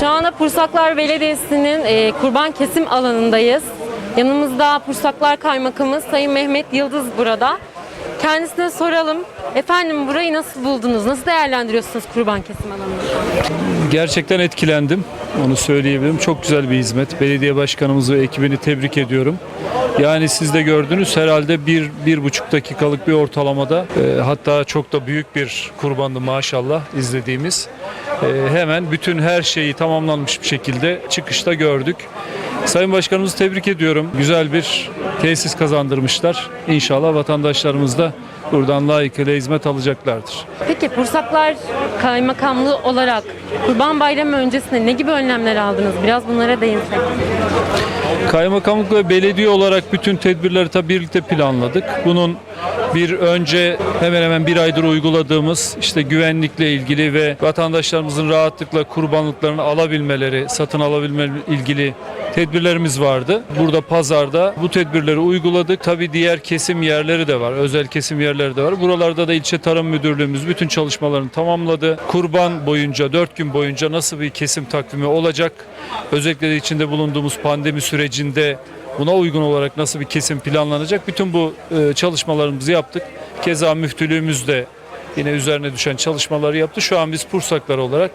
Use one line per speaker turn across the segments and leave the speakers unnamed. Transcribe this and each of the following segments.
Şu anda Pursaklar Belediyesi'nin e, kurban kesim alanındayız. Yanımızda Pursaklar Kaymakamı Sayın Mehmet Yıldız burada. Kendisine soralım. Efendim burayı nasıl buldunuz? Nasıl değerlendiriyorsunuz kurban kesim alanını?
Gerçekten etkilendim. Onu söyleyebilirim. Çok güzel bir hizmet. Belediye başkanımızı ve ekibini tebrik ediyorum. Yani siz de gördünüz herhalde bir, bir buçuk dakikalık bir ortalamada e, hatta çok da büyük bir kurbandı maşallah izlediğimiz. E, hemen bütün her şeyi tamamlanmış bir şekilde çıkışta gördük. Sayın Başkanımızı tebrik ediyorum. Güzel bir tesis kazandırmışlar. İnşallah vatandaşlarımız da buradan layıkıyla hizmet alacaklardır.
Peki Pursaklar Kaymakamlığı olarak Kurban Bayramı öncesinde ne gibi önlemler aldınız? Biraz bunlara değinsek.
Kaymakamlık ve belediye olarak bütün tedbirleri tabii birlikte planladık. Bunun bir önce hemen hemen bir aydır uyguladığımız işte güvenlikle ilgili ve vatandaşlarımızın rahatlıkla kurbanlıklarını alabilmeleri, satın alabilmeleri ilgili tedbirlerimiz vardı. Burada pazarda bu tedbirleri uyguladık. Tabii diğer kesim yerleri de var. Özel kesim yerleri de var. Buralarda da ilçe tarım müdürlüğümüz bütün çalışmalarını tamamladı. Kurban boyunca 4 gün boyunca nasıl bir kesim takvimi olacak? Özellikle de içinde bulunduğumuz pandemi sürecinde buna uygun olarak nasıl bir kesim planlanacak? Bütün bu e, çalışmalarımızı yaptık. Keza müftülüğümüz de yine üzerine düşen çalışmaları yaptı. Şu an biz Pursaklar olarak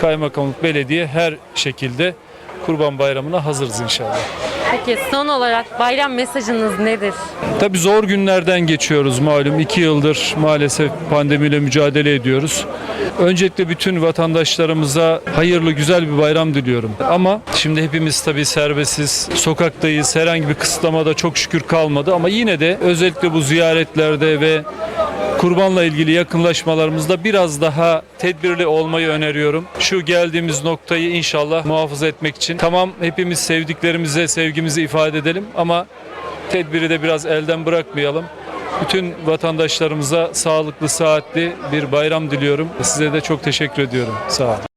Kaymakamlık Belediye her şekilde Kurban Bayramı'na hazırız inşallah.
Peki son olarak bayram mesajınız nedir?
Tabii zor günlerden geçiyoruz malum. iki yıldır maalesef pandemiyle mücadele ediyoruz. Öncelikle bütün vatandaşlarımıza hayırlı güzel bir bayram diliyorum. Ama şimdi hepimiz tabii serbestiz, sokaktayız. Herhangi bir kısıtlamada çok şükür kalmadı. Ama yine de özellikle bu ziyaretlerde ve kurbanla ilgili yakınlaşmalarımızda biraz daha tedbirli olmayı öneriyorum. Şu geldiğimiz noktayı inşallah muhafaza etmek için. Tamam hepimiz sevdiklerimize sevgimizi ifade edelim ama tedbiri de biraz elden bırakmayalım. Bütün vatandaşlarımıza sağlıklı, saatli bir bayram diliyorum. Size de çok teşekkür ediyorum. Sağ olun.